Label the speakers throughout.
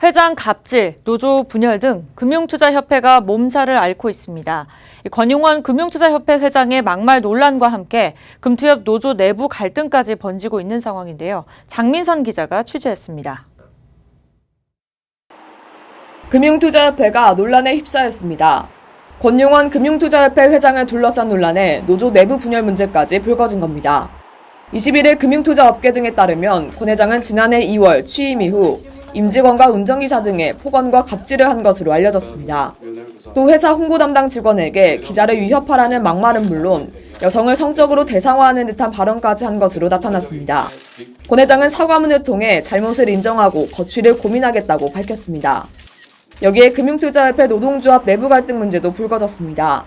Speaker 1: 회장 갑질, 노조 분열 등 금융투자협회가 몸살을 앓고 있습니다. 이 권용원 금융투자협회 회장의 막말 논란과 함께 금투협 노조 내부 갈등까지 번지고 있는 상황인데요. 장민선 기자가 취재했습니다.
Speaker 2: 금융투자협회가 논란에 휩싸였습니다. 권용원 금융투자협회 회장을 둘러싼 논란에 노조 내부 분열 문제까지 불거진 겁니다. 21일 금융투자업계 등에 따르면 권 회장은 지난해 2월 취임 이후 임직원과 운전기사 등의 폭언과 갑질을 한 것으로 알려졌습니다. 또 회사 홍보 담당 직원에게 기자를 위협하라는 막말은 물론 여성을 성적으로 대상화하는 듯한 발언까지 한 것으로 나타났습니다. 권 회장은 사과문을 통해 잘못을 인정하고 거취를 고민하겠다고 밝혔습니다. 여기에 금융투자협회 노동조합 내부 갈등 문제도 불거졌습니다.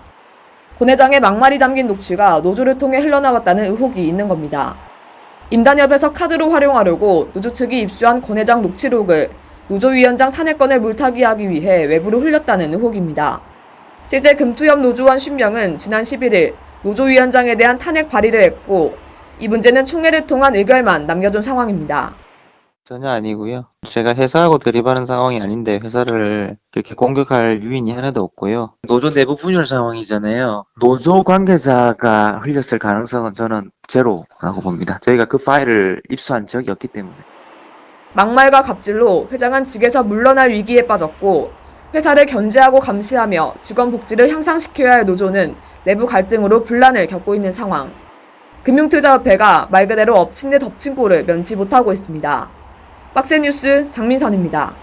Speaker 2: 권 회장의 막말이 담긴 녹취가 노조를 통해 흘러나왔다는 의혹이 있는 겁니다. 임단협에서 카드로 활용하려고 노조 측이 입수한 권 회장 녹취록을 노조위원장 탄핵건을 물타기하기 위해 외부로 흘렸다는 의혹입니다. 실제 금투협 노조원 10명은 지난 11일 노조위원장에 대한 탄핵 발의를 했고 이 문제는 총회를 통한 의결만 남겨둔 상황입니다.
Speaker 3: 전혀 아니고요. 제가 회사하고 대립하는 상황이 아닌데 회사를 그렇게 공격할 유인이 하나도 없고요. 노조 내부 분열 상황이잖아요. 노조 관계자가 흘렸을 가능성은 저는 제로라고 봅니다. 저희가 그 파일을 입수한 적이 없기 때문에.
Speaker 2: 막말과 갑질로 회장은 직에서 물러날 위기에 빠졌고 회사를 견제하고 감시하며 직원 복지를 향상시켜야 할 노조는 내부 갈등으로 분란을 겪고 있는 상황. 금융투자협회가 말 그대로 엎친 데 덮친 꼴을 면치 못하고 있습니다. 박스뉴스 장민선입니다.